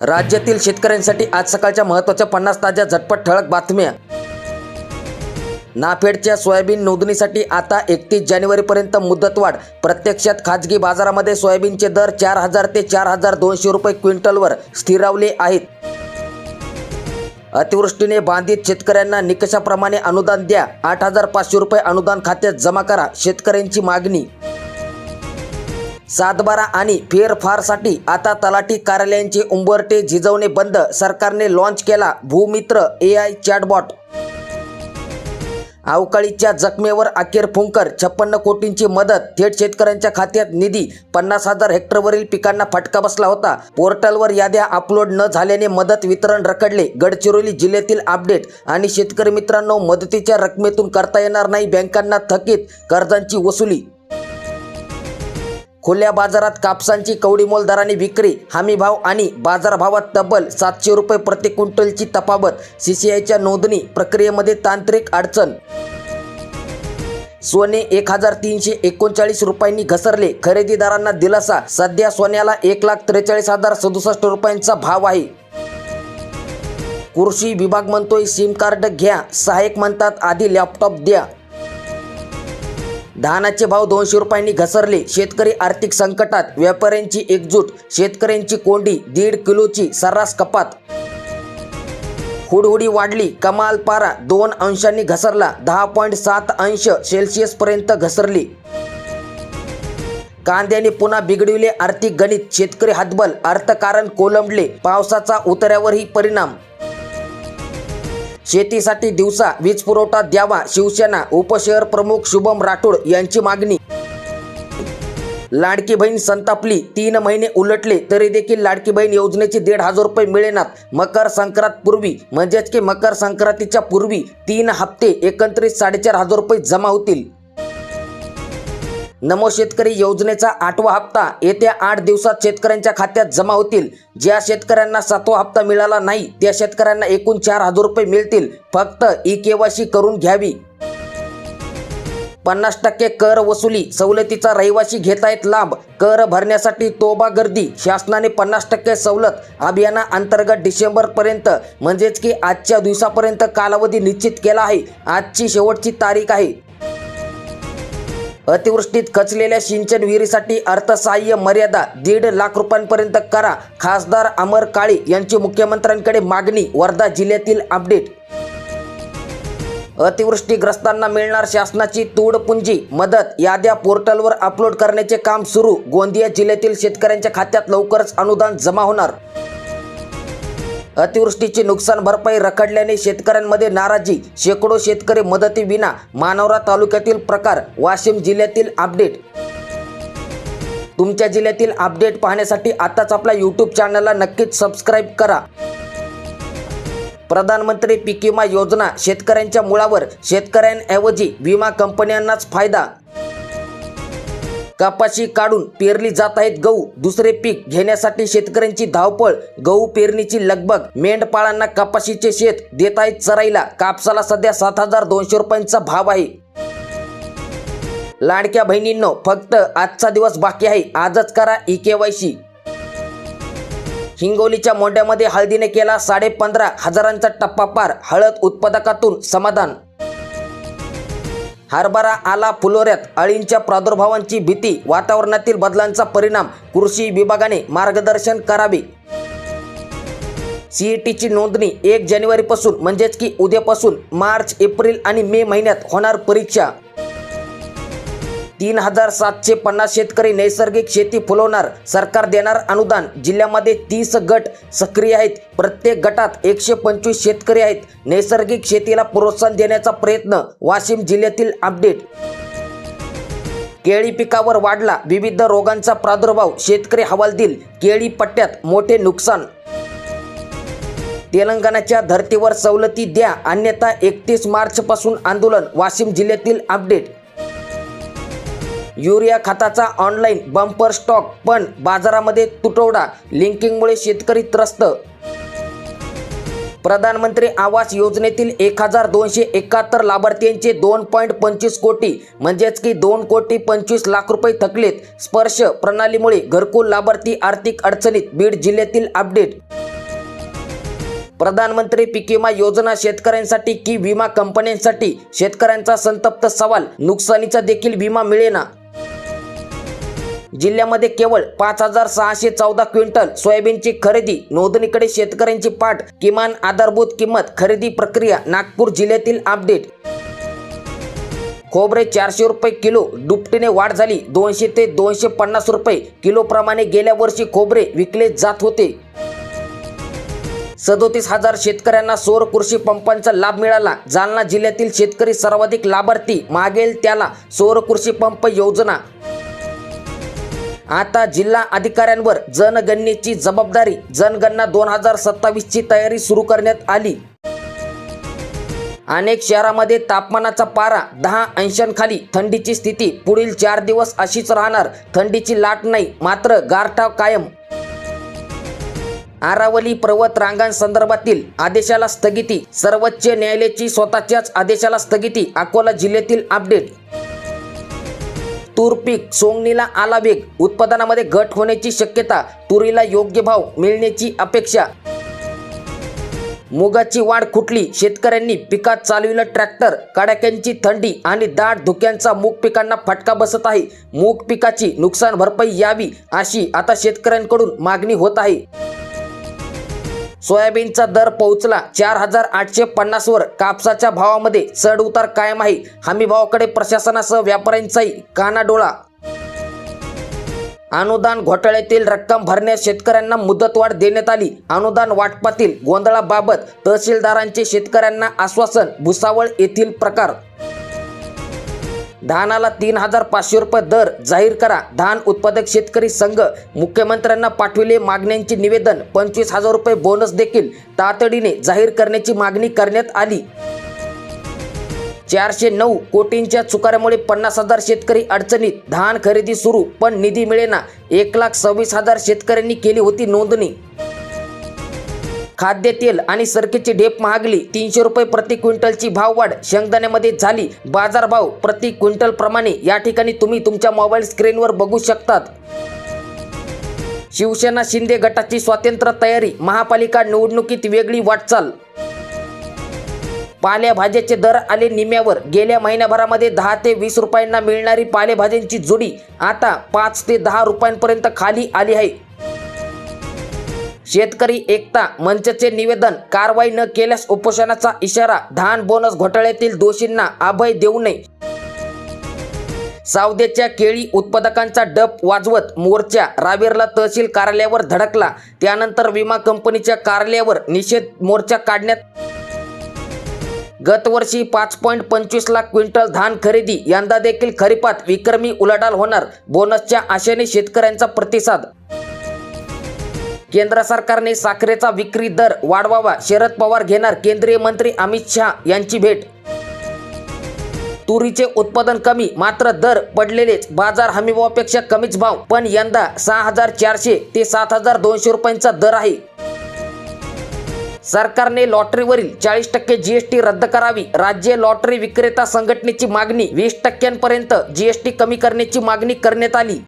राज्यातील शेतकऱ्यांसाठी आज सकाळच्या महत्त्वाच्या पन्नास ताज्या झटपट ठळक बातम्या. नाफेडच्या सोयाबीन नोंदणीसाठी आता एकतीस जानेवारीपर्यंत मुदतवाढ. प्रत्यक्षात खाजगी बाजारामध्ये सोयाबीनचे दर चार हजार ते चार हजार दोनशे रुपये क्विंटलवर स्थिरावले आहेत. अतिवृष्टीने बांधित शेतकऱ्यांना निकषाप्रमाणे अनुदान द्या. आठ हजार पाचशे रुपये अनुदान खात्यात जमा करा. शेतकऱ्यांची मागणी सातबारा आणि फेरफारसाठी आता तलाठी कार्यालयांचे उंबरटे झिजवणे बंद. सरकारने लॉन्च केला भूमित्र ए आय चॅटबॉट अवकाळीच्या जखमेवर अखेर फुंकर. छप्पन्न कोटींची मदत. थेट शेतकऱ्यांच्या खात्यात निधी. पन्नास हजार हेक्टरवरील पिकांना फटका बसला होता. पोर्टलवर याद्या अपलोड न झाल्याने मदत वितरण रखडले. गडचिरोली जिल्ह्यातील अपडेट. आणि शेतकरी मित्रांनो मदतीच्या रकमेतून करता येणार नाही. बँकांना थकीत कर्जांची वसुली खुल्या बाजारात कापसांची कवडीमोल दराने विक्री हमी भाव आणि बाजारभावात तब्बल सातशे रुपये प्रति क्विंटलची तफावत सीसीआयच्या नोंदणी प्रक्रियेमध्ये तांत्रिक अडचण. सोने एक हजार तीनशे एकोणचाळीस रुपयांनी घसरले. खरेदीदारांना दिलासा सध्या सोन्याला एक लाख त्रेचाळीस हजार सदुसष्ट रुपयांचा भाव आहे. कृषी विभाग म्हणतोय सिम कार्ड घ्या सहाय्यक म्हणतात आधी लॅपटॉप द्या. धानाचे भाव दोनशे रुपयांनी घसरले. शेतकरी आर्थिक संकटात व्यापाऱ्यांची एकजूट शेतकऱ्यांची कोंडी दीड किलोची सर्रास कपात. हुडहुडी वाढली. कमाल पारा दोन अंशांनी घसरला. दहा पॉईंट सात अंश सेल्सिअसपर्यंत घसरली. कांद्याने पुन्हा बिघडविले आर्थिक गणित. शेतकरी हातबल अर्थकारण कोलंबले पावसाचा उतऱ्यावरही परिणाम शेतीसाठी दिवसा वीज पुरवठा द्यावा शिवसेना उपशहर प्रमुख शुभम राठोड यांची मागणी. लाडकी बहीण संतापली तीन महिने उलटले तरी देखील लाडकी बहीण योजनेचे दीड हजार रुपये मिळेनात. मकर संक्रांत पूर्वी म्हणजेच की मकर संक्रांतीच्या पूर्वी तीन हप्ते एकत्रित साडेचार हजार रुपये जमा होतील. नमो शेतकरी योजनेचा आठवा हप्ता येत्या आठ दिवसात शेतकऱ्यांच्या खात्यात जमा होतील. ज्या शेतकऱ्यांना सातवा हप्ता मिळाला नाही त्या शेतकऱ्यांना एकूण चार हजार रुपये मिळतील. फक्त ई केवायसी करून घ्यावी. पन्नास टक्के कर वसुली सवलतीचा रहिवासी घेतायत लाभ कर भरण्यासाठी तोबा गर्दी शासनाने पन्नास टक्के सवलत अभियाना अंतर्गत डिसेंबरपर्यंत म्हणजेच की आजच्या दिवसापर्यंत कालावधी निश्चित केला आहे. आजची शेवटची तारीख आहे. अतिवृष्टीत खचलेल्या सिंचन विहिरीसाठी अर्थसहाय्य मर्यादा दीड लाख रुपयांपर्यंत करा. खासदार अमर काळे यांची मुख्यमंत्र्यांकडे मागणी वर्धा जिल्ह्यातील अपडेट. अतिवृष्टीग्रस्तांना मिळणार शासनाची तूडपुंजी मदत याद्या पोर्टलवर अपलोड करण्याचे काम सुरू. गोंदिया जिल्ह्यातील शेतकऱ्यांच्या खात्यात लवकरच अनुदान जमा होणार. अतिवृष्टीची नुकसान भरपाई रखडल्याने शेतकऱ्यांमध्ये नाराजी. शेकडो शेतकरी मदतीविना मानवरा तालुक्यातील प्रकार वाशिम जिल्ह्यातील अपडेट. तुमच्या जिल्ह्यातील अपडेट पाहण्यासाठी आताच आपल्या यूट्यूब चॅनलला नक्कीच सबस्क्राईब करा. प्रधानमंत्री पीक विमा योजना शेतकऱ्यांच्या मुळावर शेतकऱ्यांऐवजी विमा कंपन्यांनाच फायदा. कपाशी काढून पेरली जात आहेत गहू. दुसरे पीक घेण्यासाठी शेतकऱ्यांची धावपळ गहू पेरणीची लगबग मेंढपाळांना कपाशीचे शेत देत आहेत चराईला. कापसाला सध्या सात हजार दोनशे रुपयांचा भाव आहे. लाडक्या बहिणींनो फक्त आजचा दिवस बाकी आहे. आजच करा ई केवायसी हिंगोलीच्या मोंड्यामध्ये हळदीने केला साडे पंधरा हजारांचा टप्पा पार. हळद उत्पादकातून समाधान हरभरा आला फुलोऱ्यात अळींच्या प्रादुर्भावांची भीती वातावरणातील बदलांचा परिणाम कृषी विभागाने मार्गदर्शन करावे. सीईटीची नोंदणी एक जानेवारीपासून म्हणजेच की उद्यापासून मार्च एप्रिल आणि मे महिन्यात होणार परीक्षा. तीन हजार सातशे पन्नास शेतकरी नैसर्गिक शेती फुलवणार सरकार देणार अनुदान. जिल्ह्यामध्ये तीस गट सक्रिय आहेत. प्रत्येक गटात एकशे पंचवीस शेतकरी आहेत. नैसर्गिक शेतीला प्रोत्साहन देण्याचा प्रयत्न वाशिम जिल्ह्यातील अपडेट. केळी पिकावर वाढला विविध रोगांचा प्रादुर्भाव शेतकरी हवालदिल केळी पट्ट्यात मोठे नुकसान. तेलंगणाच्या धर्तीवर सवलती द्या अन्यथा एकतीस मार्चपासून आंदोलन वाशिम जिल्ह्यातील अपडेट. युरिया खताचा ऑनलाईन बंपर स्टॉक पण बाजारामध्ये तुटवडा लिंकिंगमुळे शेतकरी त्रस्त. प्रधानमंत्री आवास योजनेतील एक हजार दोनशे एकाहत्तर लाभार्थ्यांचे दोन पॉईंट पंचवीस कोटी म्हणजेच की दोन कोटी पंचवीस लाख रुपये थकलेत स्पर्श प्रणालीमुळे घरकुल लाभार्थी आर्थिक अडचणीत बीड जिल्ह्यातील अपडेट. प्रधानमंत्री पीक विमा योजना शेतकऱ्यांसाठी की विमा कंपन्यांसाठी? शेतकऱ्यांचा संतप्त सवाल नुकसानीचा देखील विमा मिळेना. जिल्ह्यामध्ये केवळ पाच हजार सहाशे चौदा क्विंटल सोयाबीनची खरेदी नोंदणीकडे शेतकऱ्यांची पाठ किमान आधारभूत किंमत खरेदी प्रक्रिया नागपूर जिल्ह्यातील अपडेट खोबरे चारशे रुपये किलो दुपटीने वाढ झाली दोनशे ते दोनशे पन्नास रुपये किलोप्रमाणे गेल्या वर्षी खोबरे विकले जात होते. सदोतीस हजार शेतकऱ्यांना सौर कृषी पंपांचा लाभ मिळाला. जालना जिल्ह्यातील शेतकरी सर्वाधिक लाभार्थी मागेल त्याला सौर कृषी पंप योजना आता जिल्हा अधिकाऱ्यांवर जनगणनेची जबाबदारी. जनगणना दोन हजार सत्तावीसची तयारी सुरू करण्यात आली. अनेक शहरामध्ये तापमानाचा पारा दहा अंशांखाली. थंडीची स्थिती पुढील चार दिवस अशीच राहणार. थंडीची लाट नाही मात्र गारठाव कायम. आरावली पर्वत रांगांसंदर्भातील आदेशाला स्थगिती. सर्वोच्च न्यायालयाची स्वतःच्याच आदेशाला स्थगिती. अकोला जिल्ह्यातील अपडेट तूर पीक सोंगणीला आला वेग. उत्पादनामध्ये घट होण्याची शक्यता तुरीला योग्य भाव मिळण्याची अपेक्षा. मुगाची वाढ खुटली. शेतकऱ्यांनी पिकात चालविलं ट्रॅक्टर. कडाक्यांची थंडी आणि दाट धुक्यांचा मूग पिकांना फटका बसत आहे. मूग पिकाची नुकसान भरपाई यावी अशी आता शेतकऱ्यांकडून मागणी होत आहे. सोयाबीनचा दर पोहोचला. चार हजार आठशे पन्नासवर कापसाच्या भावामध्ये चढ उतार कायम आहे. हमी भावाकडे प्रशासनासह व्यापाऱ्यांचाही कानाडोळा. अनुदान घोटाळ्यातील रक्कम भरण्यास शेतकऱ्यांना मुदतवाढ देण्यात आली. अनुदान वाटपातील गोंधळाबाबत तहसीलदारांचे शेतकऱ्यांना आश्वासन भुसावळ येथील प्रकार धानाला तीन हजार पाचशे रुपये दर जाहीर करा. धान उत्पादक शेतकरी संघ मुख्यमंत्र्यांना पाठविले मागण्यांचे निवेदन. पंचवीस हजार रुपये बोनस देखील तातडीने जाहीर करण्याची मागणी करण्यात आली. चारशे नऊ कोटींच्या चुकाऱ्यामुळे पन्नास हजार शेतकरी अडचणीत. धान खरेदी सुरू पण निधी मिळेना. एक लाख सव्वीस हजार शेतकऱ्यांनी केली होती नोंदणी. खाद्यतेल आणि सरकीची ढेप महागली. तीनशे रुपये प्रति क्विंटलची भाववाढ शेंगदाण्यामध्ये झाली. बाजारभाव प्रति क्विंटल प्रमाणे. या ठिकाणी तुम्ही तुमच्या मोबाईल स्क्रीनवर बघू शकतात. शिवसेना शिंदे गटाची स्वातंत्र्य तयारी. महापालिका निवडणुकीत वेगळी वाटचाल. पालेभाज्याचे दर आले निम्यावर. गेल्या महिन्याभरामध्ये दहा ते वीस रुपयांना मिळणारी पालेभाज्यांची जोडी आता पाच ते दहा रुपयांपर्यंत खाली आली आहे. शेतकरी एकता मंचचे निवेदन कारवाई न केल्यास उपोषणाचा इशारा धान बोनस घोटाळ्यातील दोषींना अभय देऊ नये. सावदेच्या केळी उत्पादकांचा डप वाजवत मोर्चा रावेरला तहसील कार्यालयावर धडकला. त्यानंतर विमा कंपनीच्या कार्यालयावर निषेध मोर्चा काढण्यात गतवर्षी पाच पॉईंट पंचवीस लाख क्विंटल धान खरेदी यंदा देखील खरीपात विक्रमी उलाढाल होणार. बोनसच्या आशेने शेतकऱ्यांचा प्रतिसाद केंद्र सरकारने साखरेचा विक्री दर वाढवावा. शरद पवार घेणार केंद्रीय मंत्री अमित शहा यांची भेट. तुरीचे उत्पादन कमी मात्र दर पडलेलेच. बाजार हमीभावापेक्षा कमीच भाव. पण यंदा सहा हजार चारशे ते सात हजार दोनशे रुपयांचा दर आहे. सरकारने लॉटरीवरील चाळीस टक्के जीएसटी रद्द करावी. राज्य लॉटरी विक्रेता संघटनेची मागणी वीस टक्क्यांपर्यंत जीएसटी कमी करण्याची मागणी करण्यात आली.